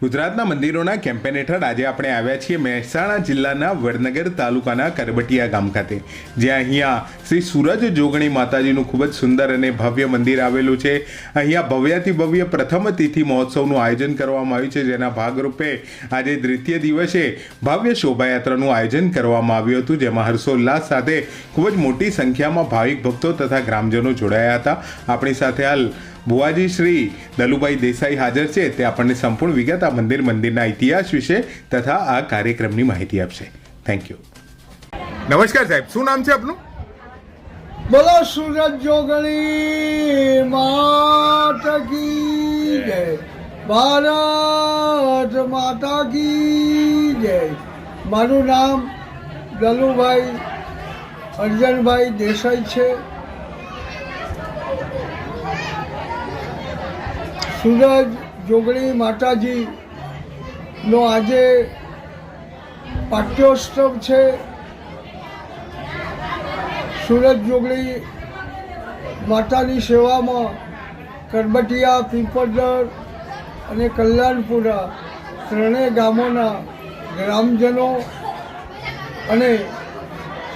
ગુજરાતના મંદિરોના કેમ્પેન હેઠળ આજે આપણે આવ્યા છીએ મહેસાણા જિલ્લાના વડનગર તાલુકાના કરબટિયા ગામ ખાતે. જ્યાં અહીંયા શ્રી સૂરજ જોગણી માતાજીનું ખૂબ જ સુંદર અને ભવ્ય મંદિર આવેલું છે. અહીંયા ભવ્યાથી ભવ્ય પ્રથમ તિથિ મહોત્સવનું આયોજન કરવામાં આવ્યું છે, જેના ભાગરૂપે આજે દ્વિતીય દિવસે ભવ્ય શોભાયાત્રાનું આયોજન કરવામાં આવ્યું હતું, જેમાં હર્ષોલ્લાસ સાથે ખૂબ જ મોટી સંખ્યામાં ભાવિક ભક્તો તથા ગ્રામજનો જોડાયા હતા. આપણી સાથે હાલ ભુવાજી શ્રી દલુભાઈ દેસાઈ હાજર છે. તે આપણને સંપૂર્ણ વિગત આ મંદિર, મંદિરના ઇતિહાસ વિશે તથા આ કાર્યક્રમની માહિતી આપશે. થેન્ક યુ નમસ્કાર સાહેબ, શું નામ છે આપનું? બોલો, સુરત જોગણી માતા કી જય. ભારત માતા કી જય. મારું નામ દલુભાઈ, અર્જનભાઈ દેસાઈ છે. સુરજ જોગણી માતાજીનો આજે પાઠ્યોત્સવ છે. સુરત જોગણી માતાની સેવામાં કરબટિયા, પીપળદર અને કલ્યાણપુરા ત્રણેય ગામોના ગ્રામજનો અને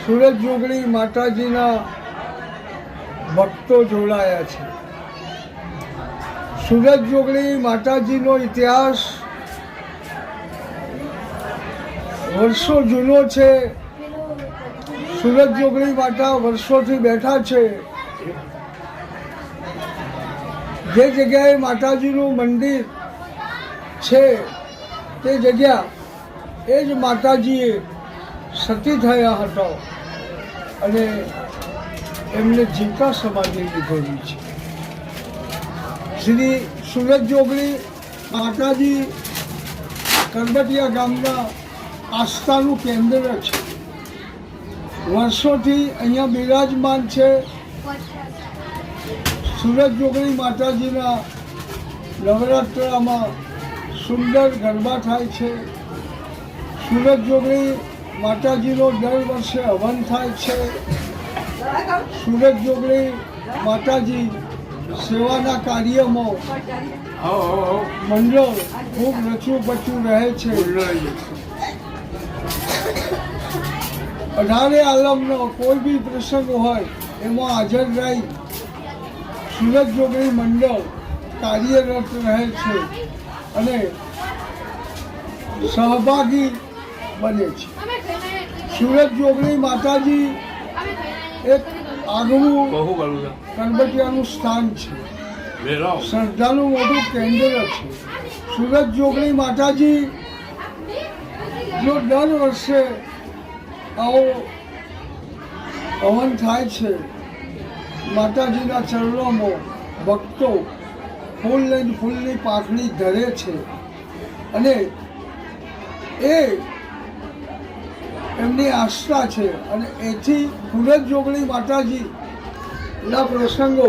સુરત જોગણી માતાજીના ભક્તો જોડાયા છે. સુરત જોગણી માતાજીનો ઇતિહાસ વર્ષો જૂનો છે. સુરત જોગણી માતા વર્ષોથી બેઠા છે. જે જગ્યાએ માતાજીનું મંદિર છે, તે જગ્યા એ જ માતાજીએ સતી થયા હતા અને એમને જીવતા સમાધિ લીધેલી છે. શ્રી સુરજ જોગણી માતાજી કરબટિયા ગામના આસ્થાનું કેન્દ્ર છે. વર્ષોથી અહીંયા બિરાજમાન છે સુરત જોગણી માતાજીના નવરાત્રામાં સુંદર ગરબા થાય છે. સુરત જોગણી માતાજીનો દર વર્ષે હવન થાય છે. સુરત જોગણી માતાજી સેવાના કાર્યમાં મંડળ ખૂબ રચું બચું રહે છે. અઢારે આલમનો કોઈ બી પ્રસંગ હોય એમાં હાજર રહી સુરત જોગણી મંડળ કાર્યરત રહે છે અને સહભાગી બને છે. સુરત જોગણી માતાજી એક આગવું કણબટિયાનું સ્થાન છે. શ્રદ્ધાનું મોટું કેન્દ્ર છે. સુરત જોગણી માતાજી જો દર વર્ષે આવો હવન થાય છે માતાજીના ચરણોમાં ભક્તો ફૂલ લઈને ફૂલની પાખડી ધરે છે. અને એ એમની આસ્થા છે અને એથી સુરત જોગણી માતાજીના પ્રસંગો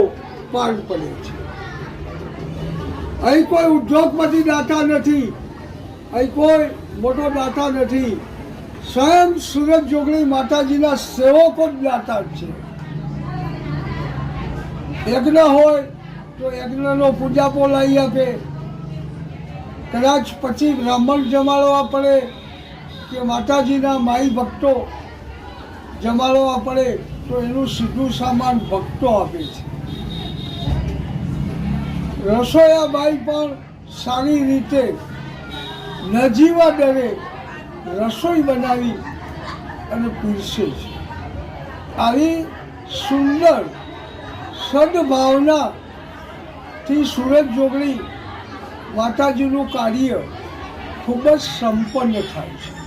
પાર પડે છે. અહીં કોઈ ઉદ્યોગપતિ દાતા નથી, અહીં કોઈ મોટો દાતા નથી. સ્વયં સુરત જોગણી માતાજીના સેવકો જ દાતા છે. યજ્ઞ હોય તો યજ્ઞનો પૂજાપો લઈ આપે. કદાચ પછી બ્રાહ્મણ જમાડવા પડે કે માતાજીના માઈ ભક્તો જમાડવા પડે તો એનું સીધું સામાન ભક્તો આપે છે. રસોયાબાઈ પણ સારી રીતે નજીવા દરે રસોઈ બનાવી અને પીરસે છે. આવી સુંદર સદભાવનાથી સુરત જોગણી માતાજીનું કાર્ય ખૂબ જ સંપન્ન થાય છે.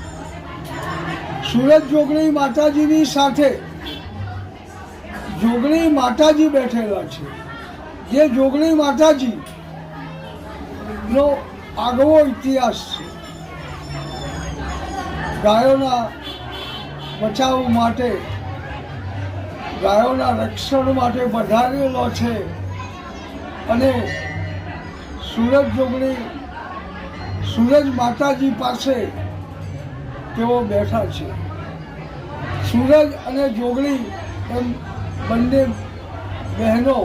સુરત જોગણી માતાજીની સાથે જોગણી માતાજી બેઠેલા છે. જે જોગણી માતાજી નો આગવો ઇતિહાસ છે. ગાયોના બચાવ માટે, ગાયોના રક્ષણ માટે વધારેલો છે અને સુરત જોગણી સુરજ માતાજી પાસે તેઓ બેઠા છે. સૂરજ અને જોગણી એમ બંને બહેનો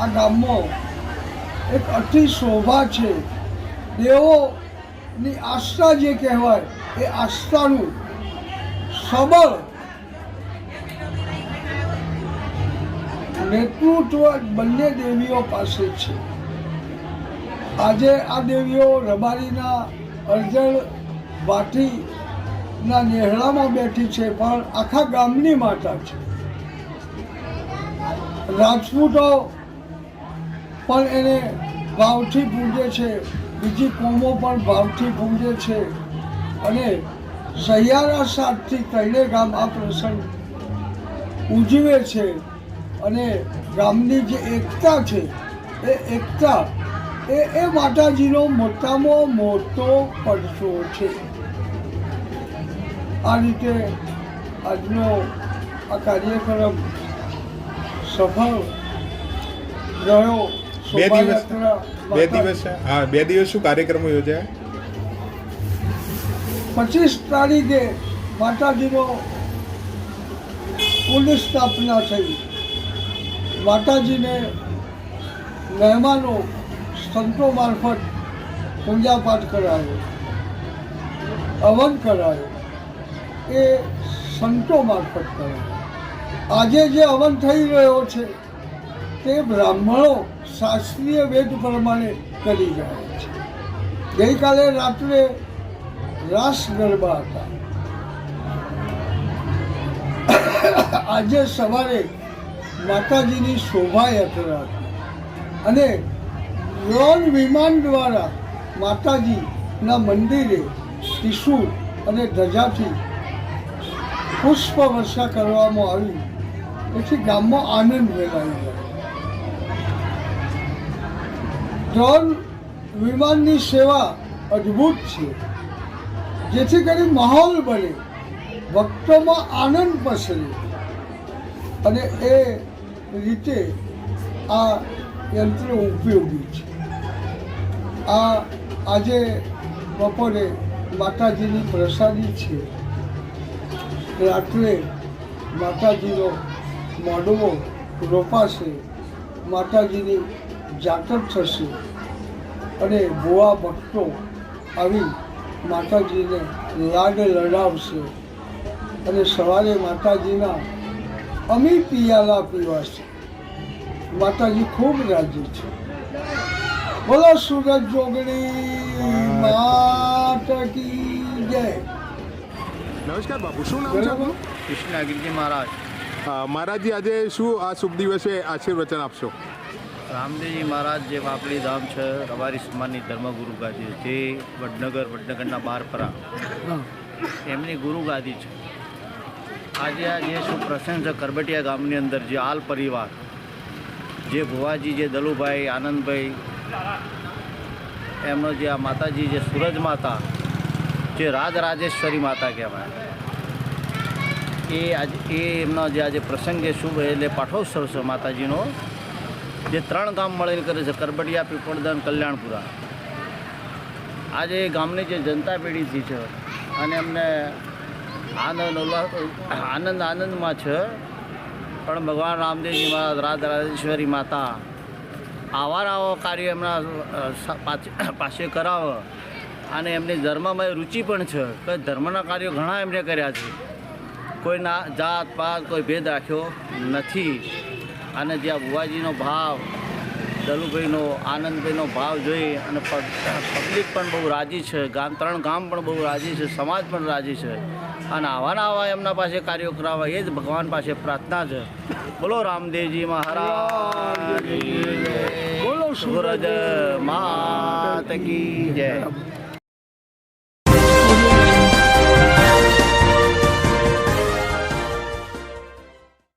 આ ગામમાં એક અતિ શોભા છે. દેવોની આસ્થા જે કહેવાય એ આસ્થાનું સબળ નેતૃત્વ બંને દેવીઓ પાસે છે. આજે આ દેવીઓ રબારીના અર્જણ ભાટીના નેહડામાં બેઠી છે, પણ આખા ગામની માતા છે. રાજપૂતો પણ એને ભાવથી પૂજે છે, બીજી કોમો પણ ભાવથી પૂજે છે. અને સહિયારા સાથથી કઈને ગામ આ પ્રસંગ ઉજવે છે. અને ગામની જે એકતા છે, એ એકતા, એ એ માતાજીનો મોટામાં મોટો પડછો છે. આ રીતે આજનો આ કાર્યક્રમ સફળ રહ્યો. બે દિવસ બે દિવસ હા બે દિવસ શું કાર્યક્રમો યોજાયા? પચીસ તારીખે માતાજીનો પુનઃ સ્થાપના થઈ. માતાજીને મહેમાનો સંતો મારફત પૂજાપાઠ કરાયો. હવન કરાયો. એ સંતો મારફત કરે. આજે જે હવન થઈ રહ્યો છે, તે બ્રાહ્મણો શાસ્ત્રીય વેદ પ્રમાણે કરી રહ્યા છે. ગઈકાલે રાત્રે રાસ ગરબા હતા. આજે સવારે માતાજીની શોભાયાત્રા હતી. અને ડ્રોન વિમાન દ્વારા માતાજીના મંદિરે ત્રિશૂળ અને ધજાથી પુષ્પ વર્ષા કરવામાં આવી. તેથી ગામમાં આનંદ ફેલાઈ ગયો. ડ્રોન વિમાનની સેવા અદ્ભુત છે. જેથી કરી માહોલ બને. ભક્તોમાં આનંદ પસરે અને એ રીતે આ યંત્ર ઉપયોગી છે. આ આજે બપોરે માતાજીની પ્રસાદી છે. રાત્રે માતાજીનો મોડવો રોપાશે માતાજીની જાતર થશે અને ભુવા ભક્તો આવી માતાજીને લાડ લડાવશે અને સવારે માતાજીના અમી પિયાલા પીવાશે. માતાજી ખૂબ રાજી છે. બોલો સુરત જોગણી, માતા કી જય. નમસ્કાર બાપુ શું નામ છે આપનું? કૃષ્ણ મહારાજ. મહારાજજી આજે શું આ શુભ દિવસે આશીર્વચન આપશો? રામદેવજી મહારાજ જે વાપડી ધામ છે રબારી સમાજની ધર્મગુરુ ગાદી જે વડનગર વડનગરના બારપરા. એમની ગુરુ ગાદી છે. આજે આ જે શું પ્રસંગ છે કરબટિયા ગામની અંદર જે આલ પરિવાર જે ભુવાજી જે દલુભાઈ આનંદભાઈ એમનો જે આ માતાજી જે સૂરજ માતા જે રાજરાજેશ્વરી માતા કહેવાય. એ આજે, એ એમનો જે આજે પ્રસંગ જે શુભ એટલે પાઠોત્સવ છે માતાજીનો. જે ત્રણ ગામ મળીને કરે છે, કરબડિયા, પીપળદન, કલ્યાણપુરા. આજે ગામની જે જનતા પેઢીથી છે અને એમને આનંદ આનંદ, આનંદમાં છે. પણ ભગવાન રામદેવજી મહારાજ રાજ રાજેશ્વરી માતા આવા આવો કાર્ય એમના પાસે કરાવે. અને એમની ધર્મમાં રુચિ પણ છે. કે ધર્મના કાર્યો ઘણા એમણે કર્યા છે. કોઈના જાત પાત કોઈ ભેદ રાખ્યો નથી. અને જે આ બુવાજીનો ભાવ દલુભાઈનો આનંદભાઈનો ભાવ જોઈ અને પબ્લિક પણ બહુ રાજી છે. ગામ ત્રણ ગામ પણ બહુ રાજી છે. સમાજ પણ રાજી છે. અને આવાના આવા એમના પાસે કાર્યો કરાવવા એ જ ભગવાન પાસે પ્રાર્થના છે. બોલો રામદેવજી મહારાજ બોલો સૂરજ માત કી જય.